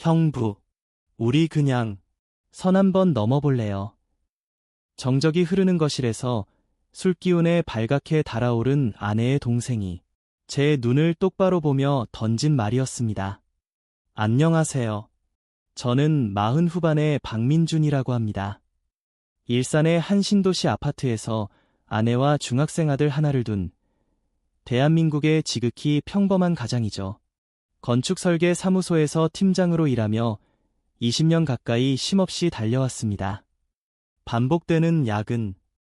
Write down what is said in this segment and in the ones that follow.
형부, 우리 그냥 선 한번 넘어볼래요. 정적이 흐르는 거실에서 술기운에 발갛게 달아오른 아내의 동생이 제 눈을 똑바로 보며 던진 말이었습니다. 안녕하세요. 저는 마흔 후반의 박민준이라고 합니다. 일산의 한 신도시 아파트에서 아내와 중학생 아들 하나를 둔 대한민국의 지극히 평범한 가장이죠. 건축 설계 사무소에서 팀장으로 일하며 20년 가까이 쉼없이 달려왔습니다. 반복되는 야근,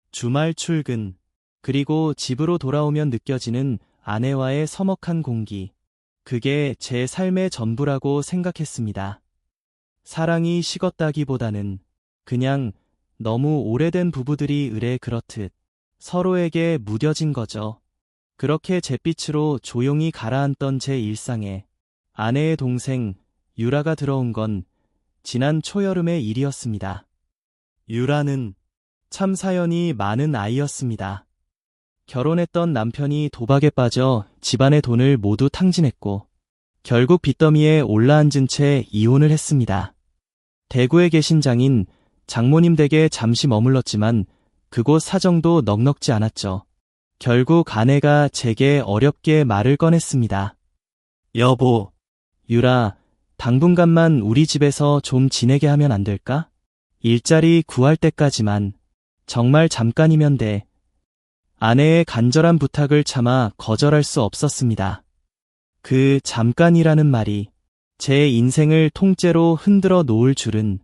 주말 출근, 그리고 집으로 돌아오면 느껴지는 아내와의 서먹한 공기. 그게 제 삶의 전부라고 생각했습니다. 사랑이 식었다기보다는 그냥 너무 오래된 부부들이 의뢰 그렇듯 서로에게 무뎌진 거죠. 그렇게 잿빛으로 조용히 가라앉던 제 일상에 아내의 동생 유라가 들어온 건 지난 초여름의 일이었습니다. 유라는 참 사연이 많은 아이였습니다. 결혼했던 남편이 도박에 빠져 집안의 돈을 모두 탕진했고 결국 빚더미에 올라앉은 채 이혼을 했습니다. 대구에 계신 장인 장모님 댁에 잠시 머물렀지만 그곳 사정도 넉넉지 않았죠. 결국 아내가 제게 어렵게 말을 꺼냈습니다. 여보, 유라, 당분간만 우리 집에서 좀 지내게 하면 안 될까? 일자리 구할 때까지만. 정말 잠깐이면 돼. 아내의 간절한 부탁을 참아 거절할 수 없었습니다. 그 잠깐이라는 말이 제 인생을 통째로 흔들어 놓을 줄은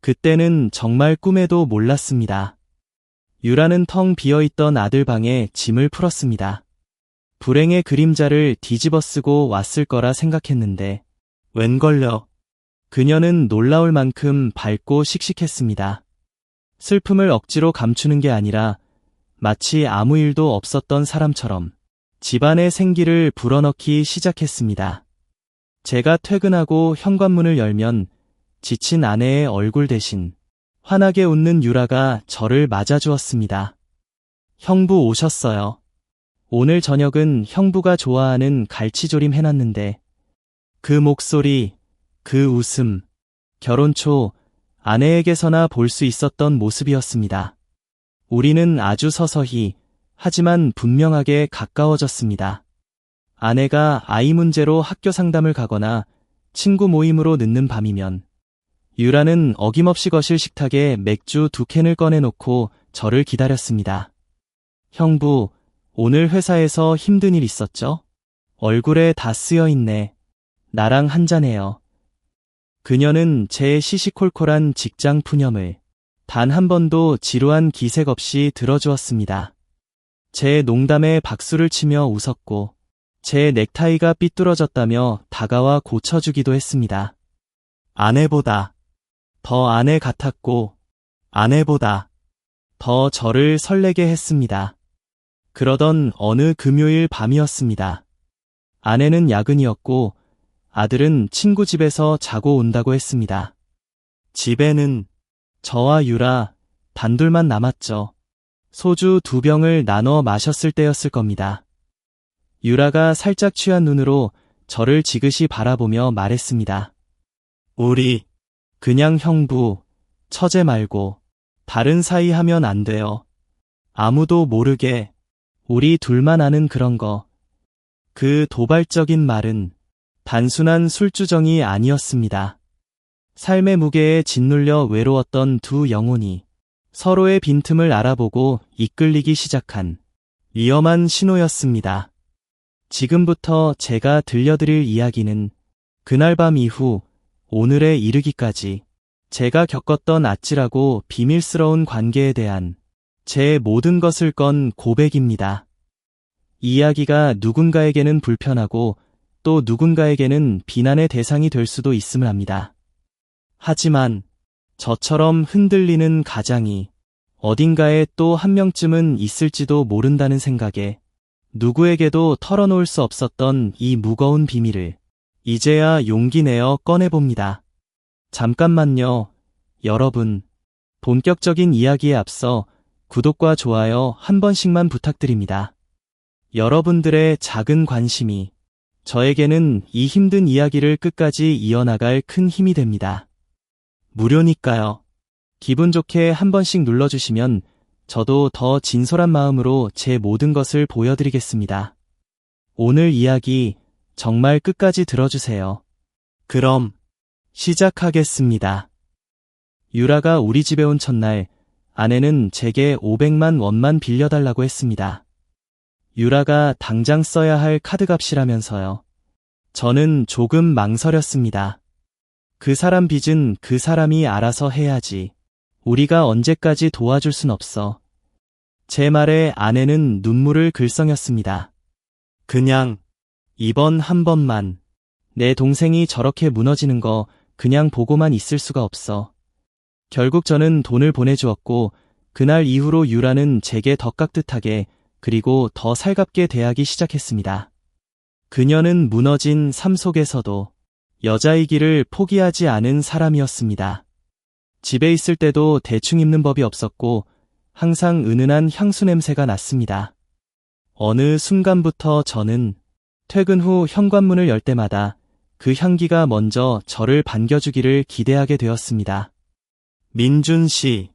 그때는 정말 꿈에도 몰랐습니다. 유라는 텅 비어있던 아들 방에 짐을 풀었습니다. 불행의 그림자를 뒤집어 쓰고 왔을 거라 생각했는데 웬걸요. 그녀는 놀라울 만큼 밝고 씩씩했습니다. 슬픔을 억지로 감추는 게 아니라 마치 아무 일도 없었던 사람처럼 집안의 생기를 불어넣기 시작했습니다. 제가 퇴근하고 현관문을 열면 지친 아내의 얼굴 대신 환하게 웃는 유라가 저를 맞아주었습니다. 형부 오셨어요. 오늘 저녁은 형부가 좋아하는 갈치조림 해놨는데 그 목소리, 그 웃음, 결혼 초 아내에게서나 볼 수 있었던 모습이었습니다. 우리는 아주 서서히, 하지만 분명하게 가까워졌습니다. 아내가 아이 문제로 학교 상담을 가거나 친구 모임으로 늦는 밤이면 유라는 어김없이 거실 식탁에 맥주 두 캔을 꺼내놓고 저를 기다렸습니다. 형부, 오늘 회사에서 힘든 일 있었죠? 얼굴에 다 쓰여 있네. 나랑 한잔해요. 그녀는 제 시시콜콜한 직장 푸념을 단 한 번도 지루한 기색 없이 들어주었습니다. 제 농담에 박수를 치며 웃었고 제 넥타이가 삐뚤어졌다며 다가와 고쳐주기도 했습니다. 아내보다 더 아내 같았고 아내보다 더 저를 설레게 했습니다. 그러던 어느 금요일 밤이었습니다. 아내는 야근이었고 아들은 친구 집에서 자고 온다고 했습니다. 집에는 저와 유라 단둘만 남았죠. 소주 두 병을 나눠 마셨을 때였을 겁니다. 유라가 살짝 취한 눈으로 저를 지그시 바라보며 말했습니다. 우리 그냥 형부, 처제 말고 다른 사이 하면 안 돼요. 아무도 모르게 우리 둘만 아는 그런 거. 그 도발적인 말은 단순한 술주정이 아니었습니다. 삶의 무게에 짓눌려 외로웠던 두 영혼이 서로의 빈틈을 알아보고 이끌리기 시작한 위험한 신호였습니다. 지금부터 제가 들려드릴 이야기는 그날 밤 이후 오늘에 이르기까지 제가 겪었던 아찔하고 비밀스러운 관계에 대한 제 모든 것을 건 고백입니다. 이야기가 누군가에게는 불편하고 또 누군가에게는 비난의 대상이 될 수도 있음을 합니다. 하지만 저처럼 흔들리는 가장이 어딘가에 또 한 명쯤은 있을지도 모른다는 생각에 누구에게도 털어놓을 수 없었던 이 무거운 비밀을 이제야 용기 내어 꺼내봅니다. 잠깐만요, 여러분. 본격적인 이야기에 앞서 구독과 좋아요 한 번씩만 부탁드립니다. 여러분들의 작은 관심이 저에게는 이 힘든 이야기를 끝까지 이어나갈 큰 힘이 됩니다. 무료니까요. 기분 좋게 한 번씩 눌러주시면 저도 더 진솔한 마음으로 제 모든 것을 보여드리겠습니다. 오늘 이야기 정말 끝까지 들어주세요. 그럼 시작하겠습니다. 유라가 우리 집에 온 첫날 아내는 제게 500만 원만 빌려달라고 했습니다. 유라가 당장 써야 할 카드값이라면서요. 저는 조금 망설였습니다. 그 사람 빚은 그 사람이 알아서 해야지. 우리가 언제까지 도와줄 순 없어. 제 말에 아내는 눈물을 글썽였습니다. 그냥 이번 한 번만 내 동생이 저렇게 무너지는 거 그냥 보고만 있을 수가 없어. 결국 저는 돈을 보내주었고 그날 이후로 유라는 제게 더 깍듯하게 그리고 더 살갑게 대하기 시작했습니다. 그녀는 무너진 삶 속에서도 여자이기를 포기하지 않은 사람이었습니다. 집에 있을 때도 대충 입는 법이 없었고 항상 은은한 향수 냄새가 났습니다. 어느 순간부터 저는 퇴근 후 현관문을 열 때마다 그 향기가 먼저 저를 반겨주기를 기대하게 되었습니다. 민준 씨.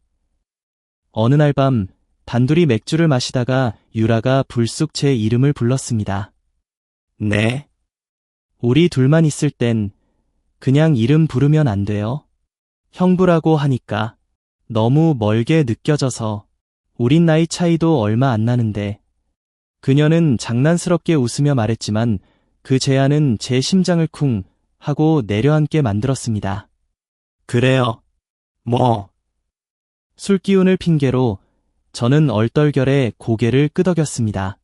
어느 날 밤 단둘이 맥주를 마시다가 유라가 불쑥 제 이름을 불렀습니다. 네. 우리 둘만 있을 땐 그냥 이름 부르면 안 돼요? 형부라고 하니까 너무 멀게 느껴져서 우린 나이 차이도 얼마 안 나는데 그녀는 장난스럽게 웃으며 말했지만 그 제안은 제 심장을 쿵 하고 내려앉게 만들었습니다. 그래요. 뭐. 술 기운을 핑계로 저는 얼떨결에 고개를 끄덕였습니다.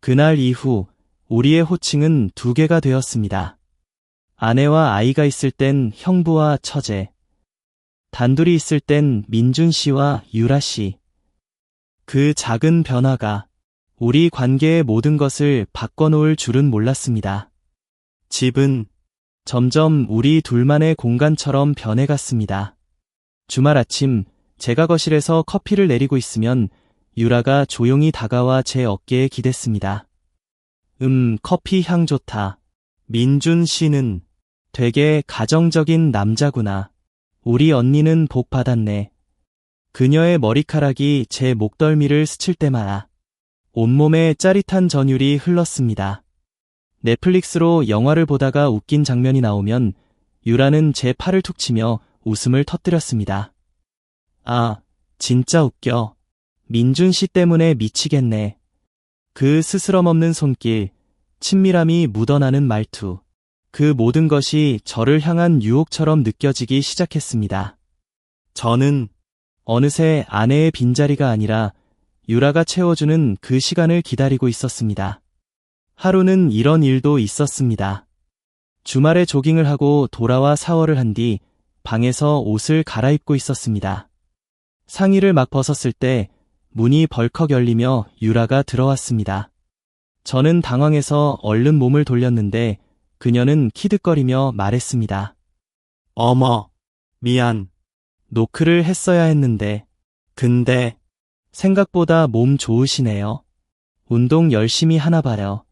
그날 이후 우리의 호칭은 두 개가 되었습니다. 아내와 아이가 있을 땐 형부와 처제, 단둘이 있을 땐 민준 씨와 유라 씨. 그 작은 변화가 우리 관계의 모든 것을 바꿔놓을 줄은 몰랐습니다. 집은 점점 우리 둘만의 공간처럼 변해갔습니다. 주말 아침 제가 거실에서 커피를 내리고 있으면 유라가 조용히 다가와 제 어깨에 기댔습니다. 음, 커피 향 좋다. 민준 씨는 되게 가정적인 남자구나. 우리 언니는 복 받았네. 그녀의 머리카락이 제 목덜미를 스칠 때마다 온몸에 짜릿한 전율이 흘렀습니다. 넷플릭스로 영화를 보다가 웃긴 장면이 나오면 유라는 제 팔을 툭 치며 웃음을 터뜨렸습니다. 아, 진짜 웃겨. 민준 씨 때문에 미치겠네. 그 스스럼 없는 손길, 친밀함이 묻어나는 말투. 그 모든 것이 저를 향한 유혹처럼 느껴지기 시작했습니다. 저는 어느새 아내의 빈자리가 아니라 유라가 채워주는 그 시간을 기다리고 있었습니다. 하루는 이런 일도 있었습니다. 주말에 조깅을 하고 돌아와 샤워를 한 뒤 방에서 옷을 갈아입고 있었습니다. 상의를 막 벗었을 때 문이 벌컥 열리며 유라가 들어왔습니다. 저는 당황해서 얼른 몸을 돌렸는데 그녀는 키득거리며 말했습니다. 어머, 미안. 노크를 했어야 했는데. 근데, 생각보다 몸 좋으시네요. 운동 열심히 하나 봐요.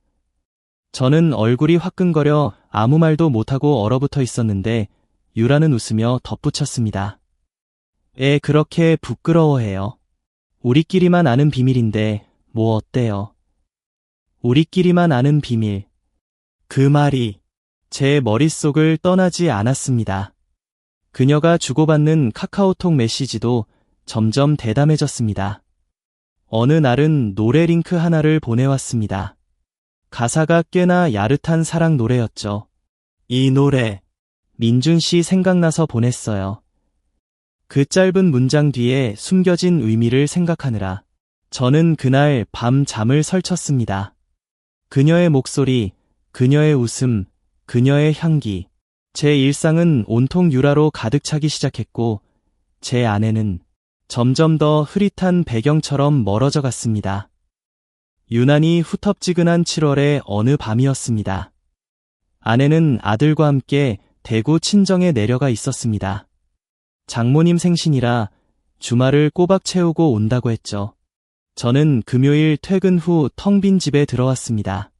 저는 얼굴이 화끈거려 아무 말도 못하고 얼어붙어 있었는데, 유라는 웃으며 덧붙였습니다. 애 그렇게 부끄러워해요. 우리끼리만 아는 비밀인데, 뭐 어때요? 우리끼리만 아는 비밀. 그 말이 제 머릿속을 떠나지 않았습니다. 그녀가 주고받는 카카오톡 메시지도 점점 대담해졌습니다. 어느 날은 노래 링크 하나를 보내왔습니다. 가사가 꽤나 야릇한 사랑 노래였죠. 이 노래, 민준 씨 생각나서 보냈어요. 그 짧은 문장 뒤에 숨겨진 의미를 생각하느라 저는 그날 밤 잠을 설쳤습니다. 그녀의 목소리, 그녀의 웃음, 그녀의 향기. 제 일상은 온통 유라로 가득 차기 시작했고, 제 아내는 점점 더 흐릿한 배경처럼 멀어져 갔습니다. 유난히 후텁지근한 7월의 어느 밤이었습니다. 아내는 아들과 함께 대구 친정에 내려가 있었습니다. 장모님 생신이라 주말을 꼬박 채우고 온다고 했죠. 저는 금요일 퇴근 후 텅 빈 집에 들어왔습니다.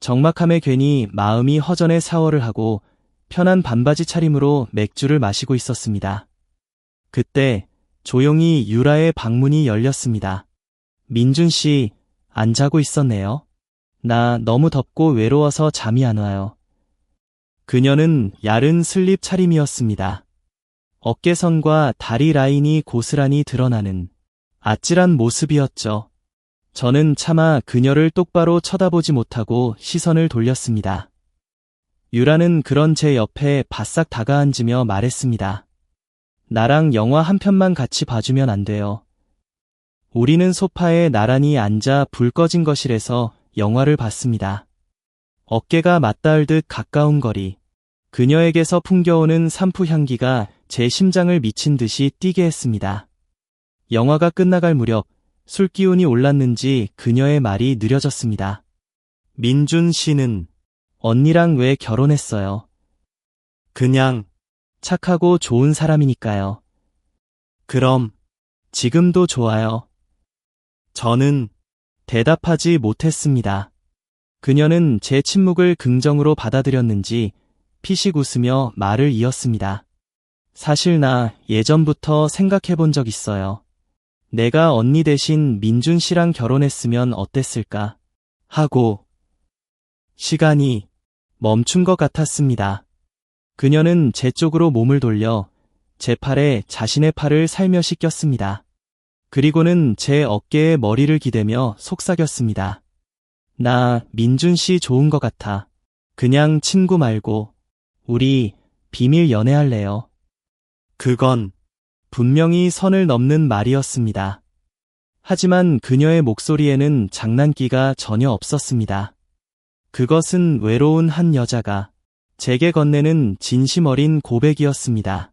적막함에 괜히 마음이 허전해 사월을 하고 편한 반바지 차림으로 맥주를 마시고 있었습니다. 그때 조용히 유라의 방문이 열렸습니다. 민준 씨, 안 자고 있었네요. 나 너무 덥고 외로워서 잠이 안 와요. 그녀는 야른 슬립 차림이었습니다. 어깨선과 다리 라인이 고스란히 드러나는 아찔한 모습이었죠. 저는 차마 그녀를 똑바로 쳐다보지 못하고 시선을 돌렸습니다. 유라는 그런 제 옆에 바싹 다가앉으며 말했습니다. 나랑 영화 한 편만 같이 봐주면 안 돼요. 우리는 소파에 나란히 앉아 불 꺼진 거실에서 영화를 봤습니다. 어깨가 맞닿을 듯 가까운 거리. 그녀에게서 풍겨오는 산푸 향기가 제 심장을 미친 듯이 뛰게 했습니다. 영화가 끝나갈 무렵 술 기운이 올랐는지 그녀의 말이 느려졌습니다. 민준 씨는 언니랑 왜 결혼했어요? 그냥 착하고 좋은 사람이니까요. 그럼 지금도 좋아요. 저는 대답하지 못했습니다. 그녀는 제 침묵을 긍정으로 받아들였는지 피식 웃으며 말을 이었습니다. 사실 나 예전부터 생각해 본 적 있어요. 내가 언니 대신 민준 씨랑 결혼했으면 어땠을까? 하고 시간이 멈춘 것 같았습니다. 그녀는 제 쪽으로 몸을 돌려 제 팔에 자신의 팔을 살며시 꼈습니다. 그리고는 제 어깨에 머리를 기대며 속삭였습니다. 나 민준 씨 좋은 것 같아. 그냥 친구 말고 우리 비밀 연애할래요. 그건 분명히 선을 넘는 말이었습니다. 하지만 그녀의 목소리에는 장난기가 전혀 없었습니다. 그것은 외로운 한 여자가 제게 건네는 진심 어린 고백이었습니다.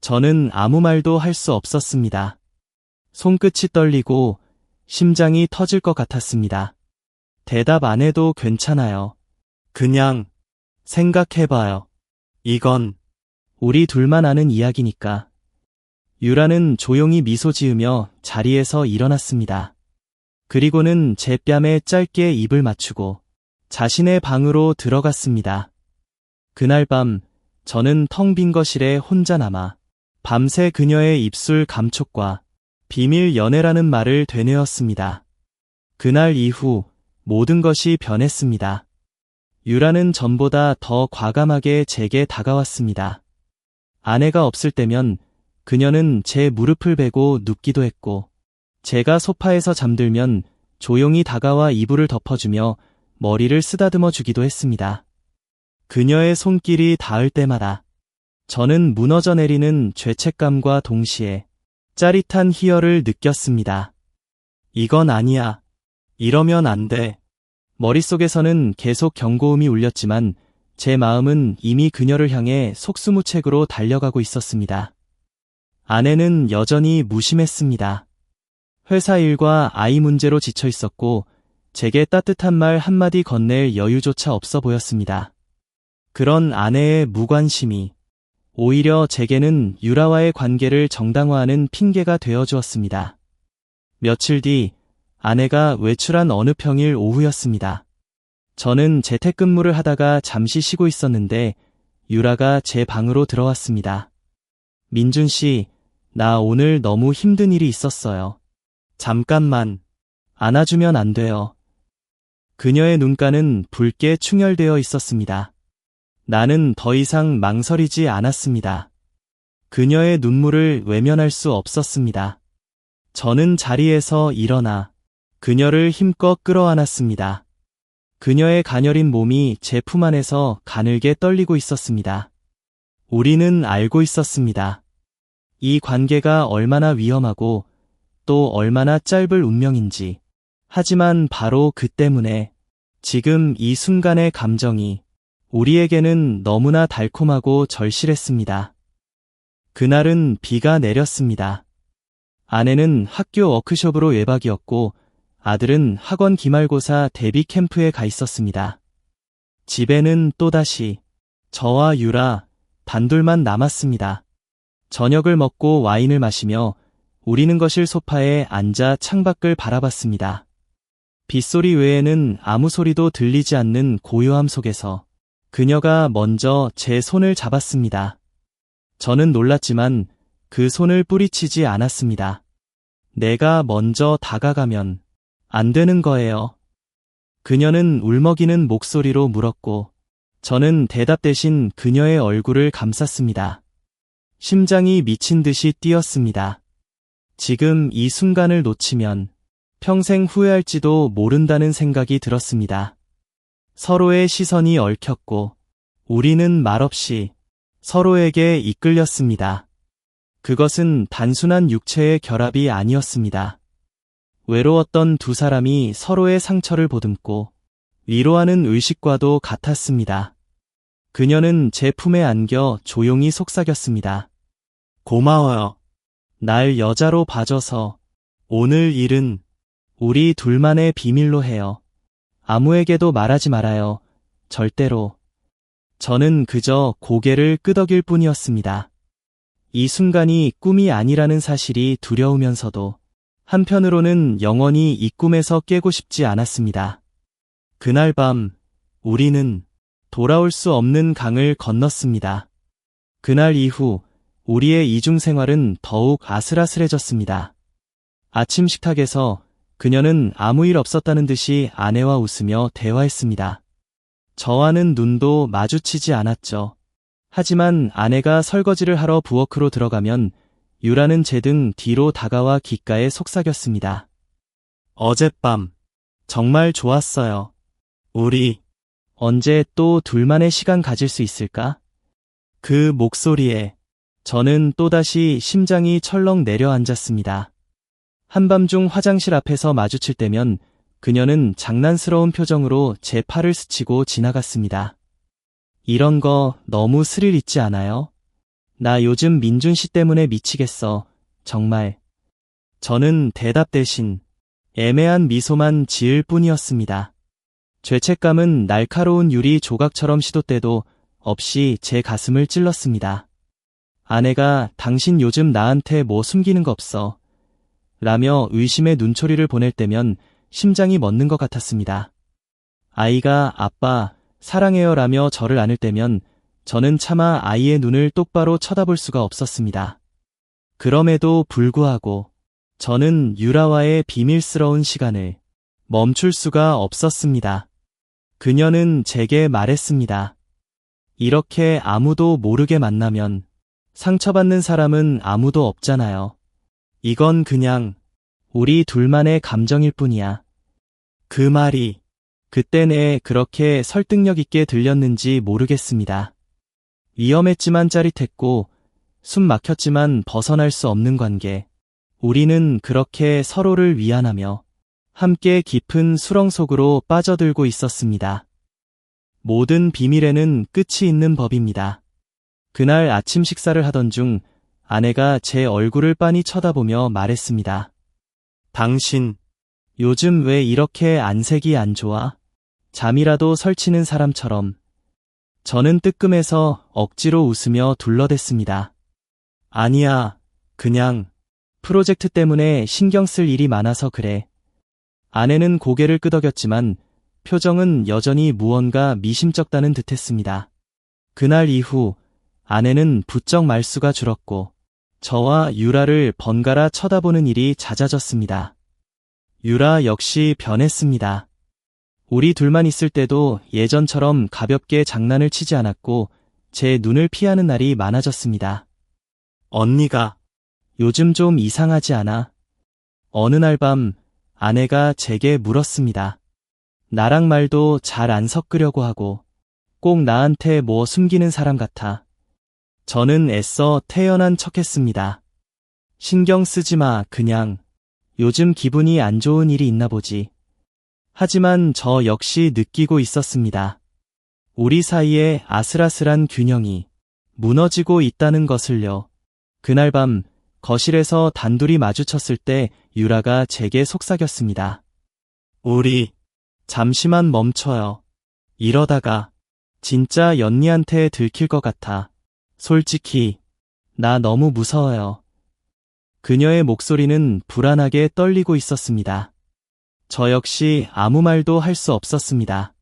저는 아무 말도 할 수 없었습니다. 손끝이 떨리고 심장이 터질 것 같았습니다. 대답 안 해도 괜찮아요. 그냥 생각해봐요. 이건 우리 둘만 아는 이야기니까. 유라는 조용히 미소 지으며 자리에서 일어났습니다. 그리고는 제 뺨에 짧게 입을 맞추고 자신의 방으로 들어갔습니다. 그날 밤 저는 텅 빈 거실에 혼자 남아 밤새 그녀의 입술 감촉과 비밀 연애라는 말을 되뇌었습니다. 그날 이후 모든 것이 변했습니다. 유라는 전보다 더 과감하게 제게 다가왔습니다. 아내가 없을 때면 그녀는 제 무릎을 베고 눕기도 했고, 제가 소파에서 잠들면 조용히 다가와 이불을 덮어주며 머리를 쓰다듬어 주기도 했습니다. 그녀의 손길이 닿을 때마다 저는 무너져 내리는 죄책감과 동시에 짜릿한 희열을 느꼈습니다. 이건 아니야. 이러면 안 돼. 머릿속에서는 계속 경고음이 울렸지만 제 마음은 이미 그녀를 향해 속수무책으로 달려가고 있었습니다. 아내는 여전히 무심했습니다. 회사 일과 아이 문제로 지쳐 있었고 제게 따뜻한 말 한마디 건넬 여유조차 없어 보였습니다. 그런 아내의 무관심이 오히려 제게는 유라와의 관계를 정당화하는 핑계가 되어 주었습니다. 며칠 뒤 아내가 외출한 어느 평일 오후였습니다. 저는 재택근무를 하다가 잠시 쉬고 있었는데 유라가 제 방으로 들어왔습니다. 민준 씨, 나 오늘 너무 힘든 일이 있었어요. 잠깐만 안아주면 안 돼요. 그녀의 눈가는 붉게 충혈되어 있었습니다. 나는 더 이상 망설이지 않았습니다. 그녀의 눈물을 외면할 수 없었습니다. 저는 자리에서 일어나 그녀를 힘껏 끌어안았습니다. 그녀의 가녀린 몸이 제 품 안에서 가늘게 떨리고 있었습니다. 우리는 알고 있었습니다. 이 관계가 얼마나 위험하고 또 얼마나 짧을 운명인지. 하지만 바로 그 때문에 지금 이 순간의 감정이 우리에게는 너무나 달콤하고 절실했습니다. 그날은 비가 내렸습니다. 아내는 학교 워크숍으로 외박이었고 아들은 학원 기말고사 대비 캠프에 가 있었습니다. 집에는 또다시 저와 유라 단둘만 남았습니다. 저녁을 먹고 와인을 마시며 우리는 거실 소파에 앉아 창밖을 바라봤습니다. 빗소리 외에는 아무 소리도 들리지 않는 고요함 속에서 그녀가 먼저 제 손을 잡았습니다. 저는 놀랐지만 그 손을 뿌리치지 않았습니다. 내가 먼저 다가가면 안 되는 거예요. 그녀는 울먹이는 목소리로 물었고 저는 대답 대신 그녀의 얼굴을 감쌌습니다. 심장이 미친 듯이 뛰었습니다. 지금 이 순간을 놓치면 평생 후회할지도 모른다는 생각이 들었습니다. 서로의 시선이 얽혔고 우리는 말없이 서로에게 이끌렸습니다. 그것은 단순한 육체의 결합이 아니었습니다. 외로웠던 두 사람이 서로의 상처를 보듬고 위로하는 의식과도 같았습니다. 그녀는 제 품에 안겨 조용히 속삭였습니다. 고마워요. 날 여자로 봐줘서 오늘 일은 우리 둘만의 비밀로 해요. 아무에게도 말하지 말아요. 절대로. 저는 그저 고개를 끄덕일 뿐이었습니다. 이 순간이 꿈이 아니라는 사실이 두려우면서도 한편으로는 영원히 이 꿈에서 깨고 싶지 않았습니다. 그날 밤 우리는 돌아올 수 없는 강을 건넜습니다. 그날 이후 우리의 이중 생활은 더욱 아슬아슬해졌습니다. 아침 식탁에서 그녀는 아무 일 없었다는 듯이 아내와 웃으며 대화했습니다. 저와는 눈도 마주치지 않았죠. 하지만 아내가 설거지를 하러 부엌으로 들어가면 유라는 제 등 뒤로 다가와 귓가에 속삭였습니다. 어젯밤 정말 좋았어요. 우리 언제 또 둘만의 시간 가질 수 있을까? 그 목소리에 저는 또다시 심장이 철렁 내려앉았습니다. 한밤중 화장실 앞에서 마주칠 때면 그녀는 장난스러운 표정으로 제 팔을 스치고 지나갔습니다. 이런 거 너무 스릴 있지 않아요? 나 요즘 민준 씨 때문에 미치겠어. 정말. 저는 대답 대신 애매한 미소만 지을 뿐이었습니다. 죄책감은 날카로운 유리 조각처럼 시도 때도 없이 제 가슴을 찔렀습니다. 아내가 당신 요즘 나한테 뭐 숨기는 거 없어. 라며 의심의 눈초리를 보낼 때면 심장이 멎는 것 같았습니다. 아이가 아빠, 사랑해요 라며 저를 안을 때면 저는 차마 아이의 눈을 똑바로 쳐다볼 수가 없었습니다. 그럼에도 불구하고 저는 유라와의 비밀스러운 시간을 멈출 수가 없었습니다. 그녀는 제게 말했습니다. 이렇게 아무도 모르게 만나면 상처받는 사람은 아무도 없잖아요. 이건 그냥 우리 둘만의 감정일 뿐이야. 그 말이 그때 내 그렇게 설득력 있게 들렸는지 모르겠습니다. 위험했지만 짜릿했고 숨 막혔지만 벗어날 수 없는 관계. 우리는 그렇게 서로를 위안하며 함께 깊은 수렁 속으로 빠져들고 있었습니다. 모든 비밀에는 끝이 있는 법입니다. 그날 아침 식사를 하던 중 아내가 제 얼굴을 빤히 쳐다보며 말했습니다. 당신, 요즘 왜 이렇게 안색이 안 좋아? 잠이라도 설치는 사람처럼. 저는 뜨끔해서 억지로 웃으며 둘러댔습니다. 아니야, 그냥 프로젝트 때문에 신경 쓸 일이 많아서 그래. 아내는 고개를 끄덕였지만 표정은 여전히 무언가 미심쩍다는 듯했습니다. 그날 이후 아내는 부쩍 말수가 줄었고 저와 유라를 번갈아 쳐다보는 일이 잦아졌습니다. 유라 역시 변했습니다. 우리 둘만 있을 때도 예전처럼 가볍게 장난을 치지 않았고 제 눈을 피하는 날이 많아졌습니다. 언니가 요즘 좀 이상하지 않아? 어느 날 밤 아내가 제게 물었습니다. 나랑 말도 잘 안 섞으려고 하고 꼭 나한테 뭐 숨기는 사람 같아. 저는 애써 태연한 척 했습니다. 신경 쓰지 마, 그냥. 요즘 기분이 안 좋은 일이 있나 보지. 하지만 저 역시 느끼고 있었습니다. 우리 사이에 아슬아슬한 균형이 무너지고 있다는 것을요. 그날 밤 거실에서 단둘이 마주쳤을 때 유라가 제게 속삭였습니다. 우리 잠시만 멈춰요. 이러다가 진짜 연니한테 들킬 것 같아. 솔직히, 나 너무 무서워요. 그녀의 목소리는 불안하게 떨리고 있었습니다. 저 역시 아무 말도 할 수 없었습니다.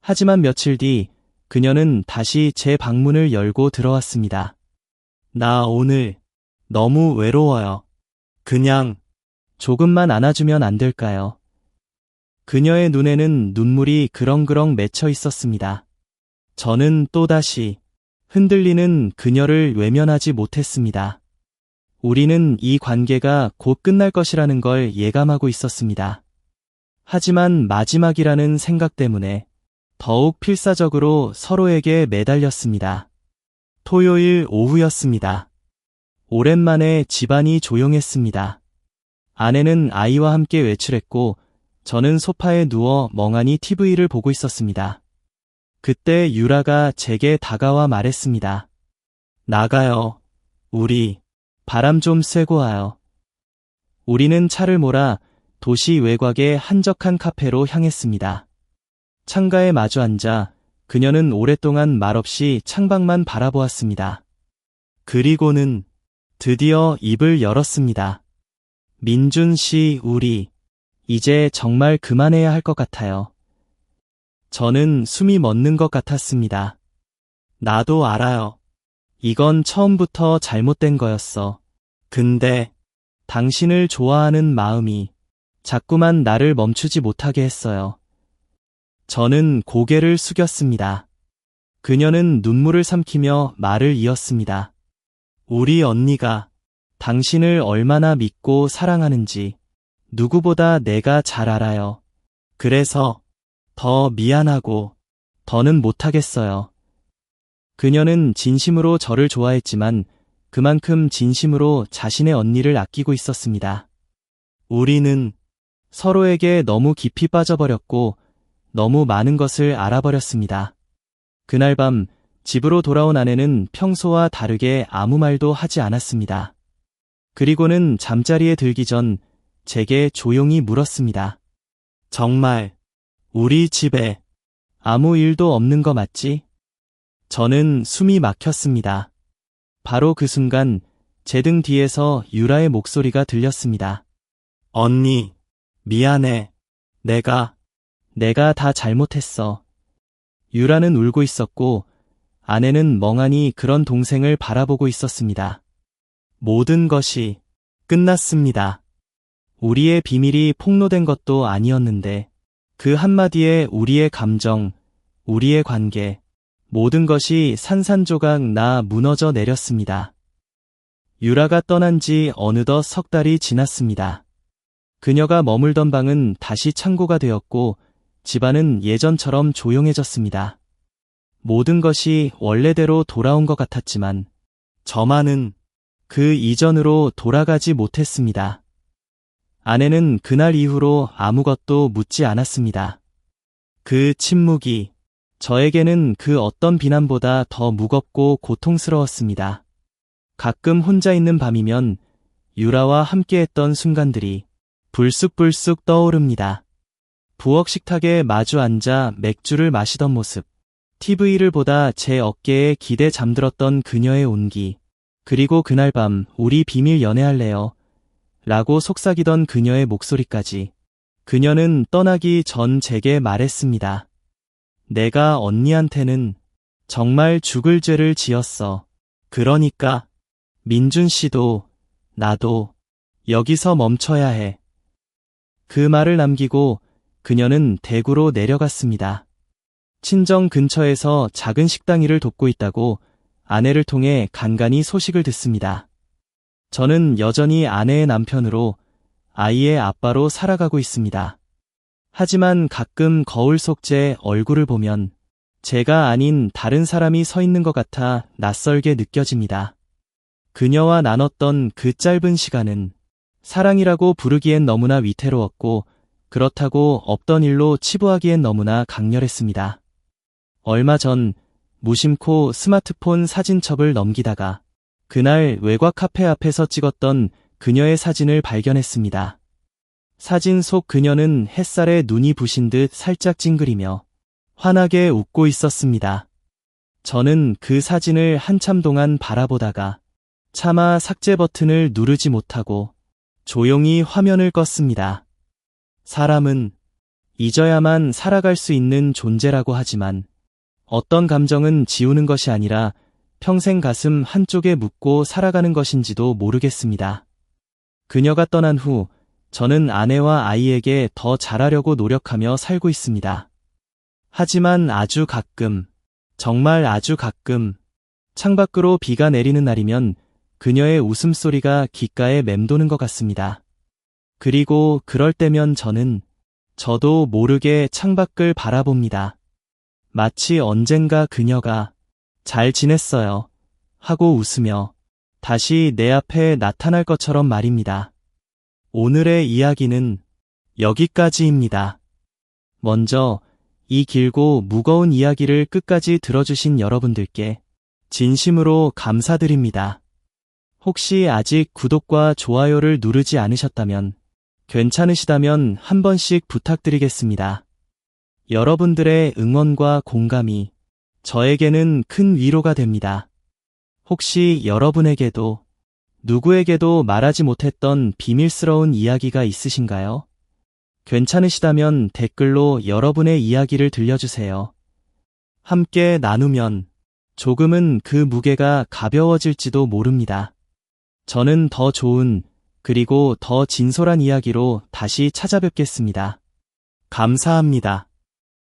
하지만 며칠 뒤 그녀는 다시 제 방문을 열고 들어왔습니다. 나 오늘 너무 외로워요. 그냥 조금만 안아주면 안 될까요? 그녀의 눈에는 눈물이 그렁그렁 맺혀 있었습니다. 저는 또다시 흔들리는 그녀를 외면하지 못했습니다. 우리는 이 관계가 곧 끝날 것이라는 걸 예감하고 있었습니다. 하지만 마지막이라는 생각 때문에 더욱 필사적으로 서로에게 매달렸습니다. 토요일 오후였습니다. 오랜만에 집안이 조용했습니다. 아내는 아이와 함께 외출했고 저는 소파에 누워 멍하니 TV를 보고 있었습니다. 그때 유라가 제게 다가와 말했습니다. 나가요. 우리 바람 좀 쐬고 와요. 우리는 차를 몰아 도시 외곽의 한적한 카페로 향했습니다. 창가에 마주 앉아 그녀는 오랫동안 말없이 창밖만 바라보았습니다. 그리고는 드디어 입을 열었습니다. 민준 씨, 우리 이제 정말 그만해야 할 것 같아요. 저는 숨이 멎는 것 같았습니다. 나도 알아요. 이건 처음부터 잘못된 거였어. 근데 당신을 좋아하는 마음이 자꾸만 나를 멈추지 못하게 했어요. 저는 고개를 숙였습니다. 그녀는 눈물을 삼키며 말을 이었습니다. 우리 언니가 당신을 얼마나 믿고 사랑하는지 누구보다 내가 잘 알아요. 그래서 더 미안하고 더는 못하겠어요. 그녀는 진심으로 저를 좋아했지만 그만큼 진심으로 자신의 언니를 아끼고 있었습니다. 우리는 서로에게 너무 깊이 빠져버렸고 너무 많은 것을 알아버렸습니다. 그날 밤 집으로 돌아온 아내는 평소와 다르게 아무 말도 하지 않았습니다. 그리고는 잠자리에 들기 전 제게 조용히 물었습니다. 정말 우리 집에 아무 일도 없는 거 맞지? 저는 숨이 막혔습니다. 바로 그 순간 제 등 뒤에서 유라의 목소리가 들렸습니다. 언니, 미안해. 내가 내가 다 잘못했어. 유라는 울고 있었고 아내는 멍하니 그런 동생을 바라보고 있었습니다. 모든 것이 끝났습니다. 우리의 비밀이 폭로된 것도 아니었는데 그 한마디에 우리의 감정, 우리의 관계, 모든 것이 산산조각 나 무너져 내렸습니다. 유라가 떠난 지 어느덧 석 달이 지났습니다. 그녀가 머물던 방은 다시 창고가 되었고 집안은 예전처럼 조용해졌습니다. 모든 것이 원래대로 돌아온 것 같았지만 저만은 그 이전으로 돌아가지 못했습니다. 아내는 그날 이후로 아무것도 묻지 않았습니다. 그 침묵이 저에게는 그 어떤 비난보다 더 무겁고 고통스러웠습니다. 가끔 혼자 있는 밤이면 유라와 함께했던 순간들이 불쑥불쑥 떠오릅니다. 부엌 식탁에 마주 앉아 맥주를 마시던 모습, TV를 보다 제 어깨에 기대 잠들었던 그녀의 온기, 그리고 그날 밤 우리 비밀 연애할래요. 라고 속삭이던 그녀의 목소리까지. 그녀는 떠나기 전 제게 말했습니다. 내가 언니한테는 정말 죽을 죄를 지었어. 그러니까 민준 씨도 나도 여기서 멈춰야 해. 그 말을 남기고 그녀는 대구로 내려갔습니다. 친정 근처에서 작은 식당 일을 돕고 있다고 아내를 통해 간간히 소식을 듣습니다. 저는 여전히 아내의 남편으로 아이의 아빠로 살아가고 있습니다. 하지만 가끔 거울 속 제 얼굴을 보면 제가 아닌 다른 사람이 서 있는 것 같아 낯설게 느껴집니다. 그녀와 나눴던 그 짧은 시간은 사랑이라고 부르기엔 너무나 위태로웠고 그렇다고 없던 일로 치부하기엔 너무나 강렬했습니다. 얼마 전 무심코 스마트폰 사진첩을 넘기다가 그날 외곽 카페 앞에서 찍었던 그녀의 사진을 발견했습니다. 사진 속 그녀는 햇살에 눈이 부신 듯 살짝 찡그리며 환하게 웃고 있었습니다. 저는 그 사진을 한참 동안 바라보다가 차마 삭제 버튼을 누르지 못하고 조용히 화면을 껐습니다. 사람은 잊어야만 살아갈 수 있는 존재라고 하지만 어떤 감정은 지우는 것이 아니라 평생 가슴 한쪽에 묻고 살아가는 것인지도 모르겠습니다. 그녀가 떠난 후 저는 아내와 아이에게 더 잘하려고 노력하며 살고 있습니다. 하지만 아주 가끔, 정말 아주 가끔, 창밖으로 비가 내리는 날이면 그녀의 웃음소리가 귓가에 맴도는 것 같습니다. 그리고 그럴 때면 저는 저도 모르게 창밖을 바라봅니다. 마치 언젠가 그녀가 잘 지냈어요. 하고 웃으며 다시 내 앞에 나타날 것처럼 말입니다. 오늘의 이야기는 여기까지입니다. 먼저 이 길고 무거운 이야기를 끝까지 들어주신 여러분들께 진심으로 감사드립니다. 혹시 아직 구독과 좋아요를 누르지 않으셨다면 괜찮으시다면 한 번씩 부탁드리겠습니다. 여러분들의 응원과 공감이 저에게는 큰 위로가 됩니다. 혹시 여러분에게도 누구에게도 말하지 못했던 비밀스러운 이야기가 있으신가요? 괜찮으시다면 댓글로 여러분의 이야기를 들려주세요. 함께 나누면 조금은 그 무게가 가벼워질지도 모릅니다. 저는 더 좋은 그리고 더 진솔한 이야기로 다시 찾아뵙겠습니다. 감사합니다.